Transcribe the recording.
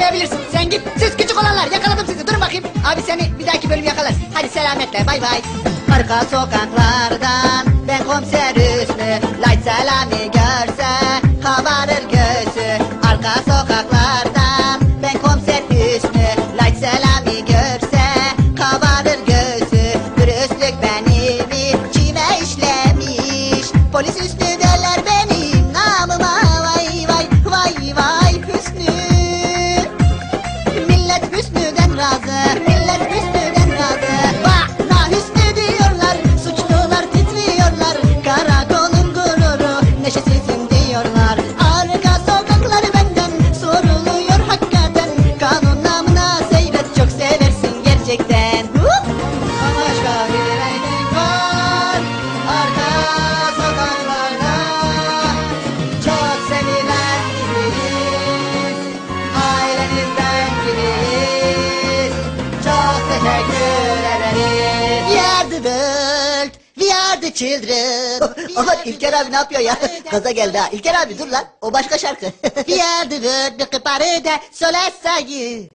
gidebilirsin. Sen git. Siz küçük olanlar yakaladım sizi. Dur bakayım. Abi seni bir dahaki bölüm yakalar. Hadi selametle. Bay bay. Arka sokaklardan ben komiser Hüsnü. Light Selami görse kabarır göğsü. Arka sokaklardan ben komiser Hüsnü. Light Selami görse kabarır göğsü. Dürüstlük benim içime işlemiş. Polis Hüsnü teşekkür ederiz. We are the world. We are the children. Aman İlker abi ne yapıyor ya? Gaza geldi ha. İlker abi dur lan. O başka şarkı. We are the world. Bir kıparı da solestayi.